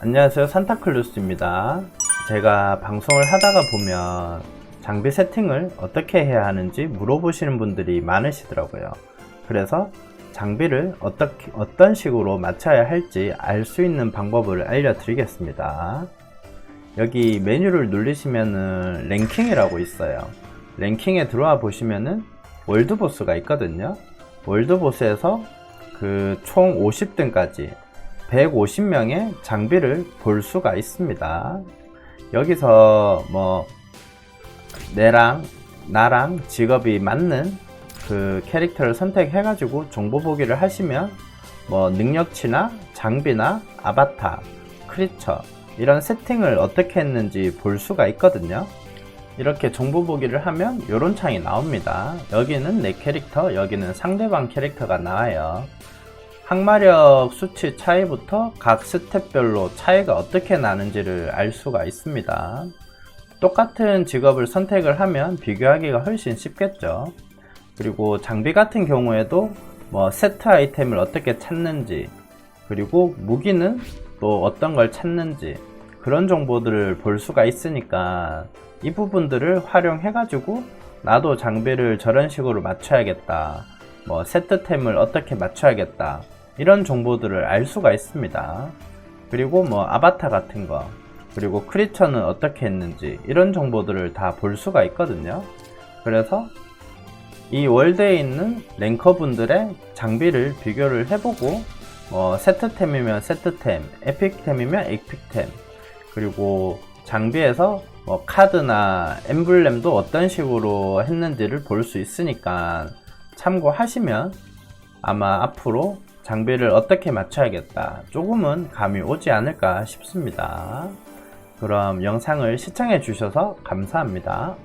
안녕하세요. 산타클루스입니다. 제가 방송을 하다가 보면 장비 세팅을 어떻게 해야 하는지 물어보시는 분들이 많으시더라고요. 그래서 장비를 어떻게, 어떤 식으로 맞춰야 할지 알 수 있는 방법을 알려드리겠습니다. 여기 메뉴를 누르시면은 랭킹이라고 있어요. 랭킹에 들어와 보시면은 월드보스가 있거든요. 월드보스에서 그 총 50등까지 150명의 장비를 볼 수가 있습니다. 여기서 뭐 내랑 나랑 직업이 맞는 그 캐릭터를 선택해 가지고 정보 보기를 하시면 뭐 능력치나 장비나 아바타, 크리처 이런 세팅을 어떻게 했는지 볼 수가 있거든요. 이렇게 정보 보기를 하면 이런 창이 나옵니다. 여기는 내 캐릭터, 여기는 상대방 캐릭터가 나와요. 항마력 수치 차이부터 각 스텝별로 차이가 어떻게 나는지를 알 수가 있습니다. 똑같은 직업을 선택을 하면 비교하기가 훨씬 쉽겠죠. 그리고 장비 같은 경우에도 뭐 세트 아이템을 어떻게 찾는지, 그리고 무기는 또 어떤 걸 찾는지, 그런 정보들을 볼 수가 있으니까 이 부분들을 활용해 가지고 나도 장비를 저런 식으로 맞춰야겠다. 뭐 세트템을 어떻게 맞춰야겠다. 이런 정보들을 알 수가 있습니다. 그리고 뭐 아바타 같은 거, 그리고 크리처는 어떻게 했는지 이런 정보들을 다 볼 수가 있거든요. 그래서 이 월드에 있는 랭커분들의 장비를 비교를 해보고 뭐 세트템이면 세트템, 에픽템이면 에픽템, 그리고 장비에서 뭐 카드나 엠블렘도 어떤 식으로 했는지를 볼 수 있으니까 참고하시면 아마 앞으로 장비를 어떻게 맞춰야겠다 조금은 감이 오지 않을까 싶습니다. 그럼 영상을 시청해 주셔서 감사합니다.